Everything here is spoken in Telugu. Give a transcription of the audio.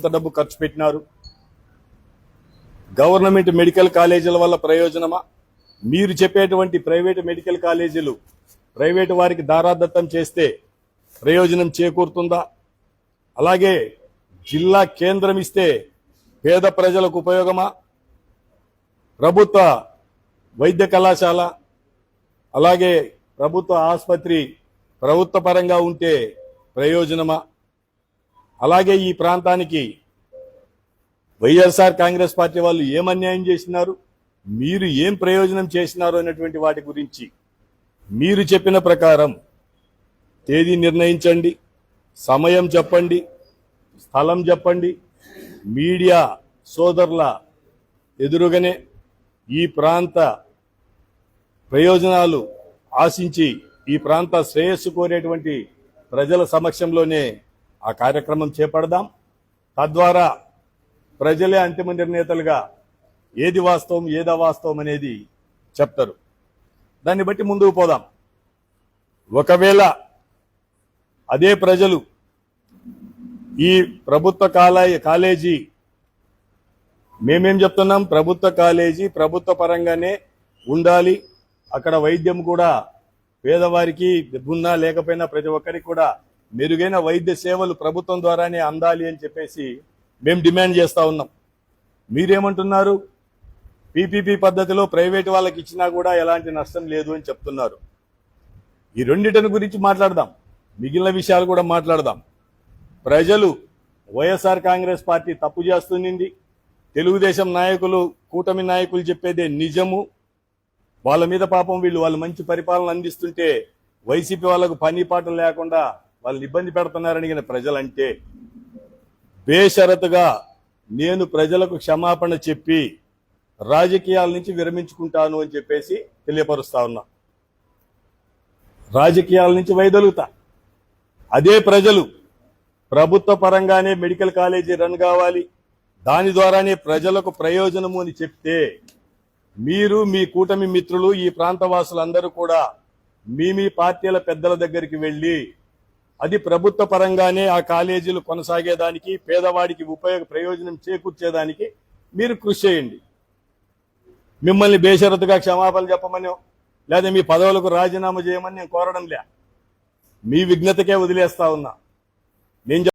ఎంత డబ్బు ఖర్చు పెట్టినారు? గవర్నమెంట్ మెడికల్ కాలేజీల వల్ల ప్రయోజనమా? మీరు చెప్పేటువంటి ప్రైవేటు మెడికల్ కాలేజీలు ప్రైవేటు వారికి దారాదత్తం చేస్తే ప్రయోజనం చేకూరుతుందా? అలాగే జిల్లా కేంద్రం ఇస్తే పేద ప్రజలకు ఉపయోగమా? ప్రభుత్వ వైద్య కళాశాల అలాగే ప్రభుత్వ ఆసుపత్రి ప్రభుత్వ పరంగా ఉంటే ప్రయోజనమా? అలాగే ఈ ప్రాంతానికి వైఎస్ఆర్ కాంగ్రెస్ పార్టీ వాళ్ళు ఏం అన్యాయం చేసినారు? మీరు ఏం ప్రయోజనం చేసినారు అనేటువంటి వాటి గురించి మీరు చెప్పిన ప్రకారం తేదీ నిర్ణయించండి సమయం చెప్పండి స్థలం చెప్పండి. మీడియా సోదరుల ఎదురుగానే ఈ ప్రాంత ప్రయోజనాలు ఆశించి ఈ ప్రాంత శ్రేయస్సు కోరేటువంటి ప్రజల సమక్షంలోనే ఆ కార్యక్రమం చేపడదాం. తద్వారా ప్రజలే అంతిమ నిర్ణేతలుగా ఏది వాస్తవం ఏది అవాస్తవం అనేది చెప్తారు. దాన్ని బట్టి ముందుకు పోదాం. ఒకవేళ అదే ప్రజలు ఈ ప్రభుత్వ కాలేజీ కాలేజీ మేమేం చెప్తున్నాం? ప్రభుత్వ కాలేజీ ప్రభుత్వ పరంగానే ఉండాలి. అక్కడ వైద్యం కూడా పేదవారికి ఉన్నా లేకపోయినా ప్రతి ఒక్కరికి కూడా మెరుగైన వైద్య సేవలు ప్రభుత్వం ద్వారానే అందాలి అని చెప్పేసి మేము డిమాండ్ చేస్తూ ఉన్నాం. మీరేమంటున్నారు? పీపీపీ పద్ధతిలో ప్రైవేట్ వాళ్ళకి ఇచ్చినా కూడా ఎలాంటి నష్టం లేదు అని చెప్తున్నారు. ఈ రెండిటిని గురించి మాట్లాడదాం. మిగిలిన విషయాలు కూడా మాట్లాడదాం. ప్రజలు వైఎస్ఆర్ కాంగ్రెస్ పార్టీ తప్పు చేస్తుంది తెలుగుదేశం నాయకులు కూటమి నాయకులు చెప్పేదే నిజము. వాళ్ళ మీద పాపం వీళ్ళు వాళ్ళు మంచి పరిపాలన అందిస్తుంటే వైసీపీ వాళ్ళకు పని పాటలు లేకుండా వాళ్ళని ఇబ్బంది పెడుతున్నారని ప్రజలంటే బేషరతుగా నేను ప్రజలకు క్షమాపణ చెప్పి రాజకీయాల నుంచి విరమించుకుంటాను అని చెప్పేసి తెలియపరుస్తా ఉన్నా. రాజకీయాల నుంచి వైదొలుగుతా. అదే ప్రజలు ప్రభుత్వ పరంగానే మెడికల్ కాలేజీ రన్ కావాలి. దాని ద్వారానే ప్రజలకు ప్రయోజనము అని చెప్తే మీరు మీ కూటమి మిత్రులు ఈ ప్రాంత వాసులందరూ కూడా మీ మీ పార్టీల పెద్దల దగ్గరికి వెళ్ళి అది ప్రభుత్వ పరంగానే ఆ కాలేజీలు కొనసాగేదానికి పేదవాడికి ఉపయోగ ప్రయోజనం చేకూర్చేదానికి మీరు కృషి చేయండి. మిమ్మల్ని బేషరతుగా క్షమాపణలు చెప్పమని లేదా మీ పదవులకు రాజీనామా చేయమని నేను కోరడం లే. మీ విఘ్నతకే వదిలేస్తా ఉన్నా. నేను